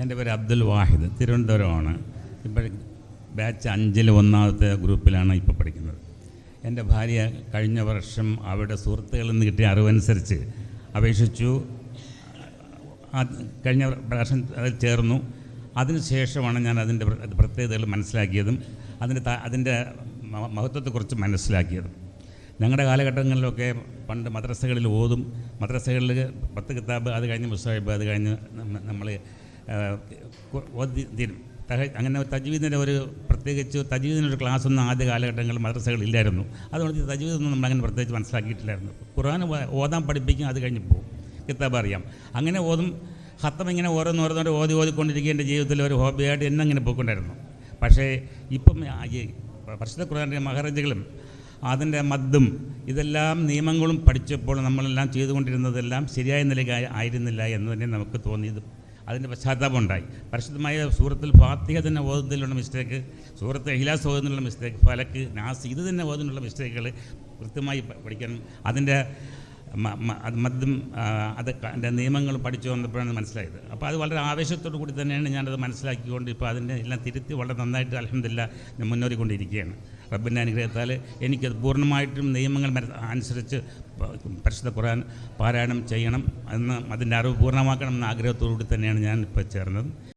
എന്റെ പേര് അബ്ദുൽ വാഹിദ് തിരുവനന്തപുരമാണ്. ഇപ്പോൾ ബാച്ച് അഞ്ചിൽ ഒന്നാമത്തെ ഗ്രൂപ്പിലാണ് ഇപ്പോൾ പഠിക്കുന്നത്. എന്റെ ഭാര്യ കഴിഞ്ഞ വർഷം അവരുടെ സുഹൃത്തുക്കളിൽ നിന്ന് കിട്ടിയ അറിവനുസരിച്ച് അപേക്ഷിച്ചു. കഴിഞ്ഞ പ്രാവശ്യം അതിൽ ചേർന്നു. അതിനുശേഷമാണ് ഞാൻ അതിന്റെ പ്രത്യേകതകൾ മനസ്സിലാക്കിയതും അതിന്റെ അതിന്റെ മഹത്വത്തെക്കുറിച്ച് മനസ്സിലാക്കിയതും. ഞങ്ങളുടെ കാലഘട്ടങ്ങളിലൊക്കെ പണ്ട് മദ്രസകളിൽ ഓതും മദ്രസകളിൽ പത്ത് കിതാബ് അത് കഴിഞ്ഞ് മുസാഹിബ് അത് കഴിഞ്ഞ് നമ്മൾ തീരും. അങ്ങനെ തജ്വീദിന്റെ ഒരു പ്രത്യേകിച്ച് തജ്വീദിന്റെ ഒരു ക്ലാസ്സൊന്നും ആദ്യ കാലഘട്ടങ്ങളിൽ മദ്രസകളില്ലായിരുന്നു അതുകൊണ്ട് തജ്വീദൊന്നും നമ്മളങ്ങനെ പ്രത്യേകിച്ച് മനസ്സിലാക്കിയിട്ടില്ലായിരുന്നു. ഖുർആൻ ഓതാൻ പഠിപ്പിക്കും അത് കഴിഞ്ഞ് പോകും. കിതാബ് അറിയാം. അങ്ങനെ ഓതും ഹത്തം ഇങ്ങനെ ഓരോന്നോരോന്നോരോ ഓതി ഓതിക്കൊണ്ടിരിക്കുക എന്റെ ജീവിതത്തിൽ ഒരു ഹോബിയായിട്ട് എന്നെ അങ്ങനെ പോയിക്കൊണ്ടായിരുന്നു. പക്ഷേ ഇപ്പം ഈ പരിശുദ്ധ ഖുർആന്റെ മഹാരാജകളും അതിന്റെ മദ്ദും ഇതെല്ലാം നിയമങ്ങളും പഠിച്ചപ്പോൾ നമ്മളെല്ലാം ചെയ്തുകൊണ്ടിരുന്നതെല്ലാം ശരിയായ നിലയ്ക്ക് ആയിരുന്നില്ല എന്ന് തന്നെ നമുക്ക് തോന്നിയത് അതിന്റെ പശ്ചാത്താപം ഉണ്ടായി പരിശുദ്ധമായ സൂറത്തിൽ ഫാത്തിഹ തന്നെ ഓതുന്നതിലുള്ള മിസ്റ്റേക്ക് സൂറത്ത് അഹിലാസ് ഓതുന്നതിലുള്ള മിസ്റ്റേക്ക് ഫലക്ക് നാസ് ഇത് തന്നെ ഓതുന്നുള്ള മിസ്റ്റേക്കുകൾ കൃത്യമായി പഠിക്കണം അതിന്റെ മ- മ- അത് എന്റെ നിയമങ്ങൾ പഠിച്ചു വന്നപ്പോഴാണ് മനസ്സിലായത്. അപ്പോൾ അത് വളരെ ആവേശത്തോടു കൂടി തന്നെയാണ് ഞാനത് മനസ്സിലാക്കിക്കൊണ്ട് ഇപ്പോൾ അതിന്റെ എല്ലാം തിരുത്തി വളരെ നന്നായിട്ട് അലഹമില്ല മുന്നേറിക്കൊണ്ടിരിക്കുകയാണ്. റബ്ബിന്റെ അനുഗ്രഹത്താൽ എനിക്കത് പൂർണമായിട്ടും നിയമങ്ങൾ അനുസരിച്ച് പരിശുദ്ധ ഖുർആൻ പാരായണം ചെയ്യണം എന്ന് അതിന്റെ അറിവ് പൂർണമാക്കണം എന്ന ആഗ്രഹത്തോടു കൂടി തന്നെയാണ് ഞാൻ ഇപ്പോൾ ചേർന്നത്.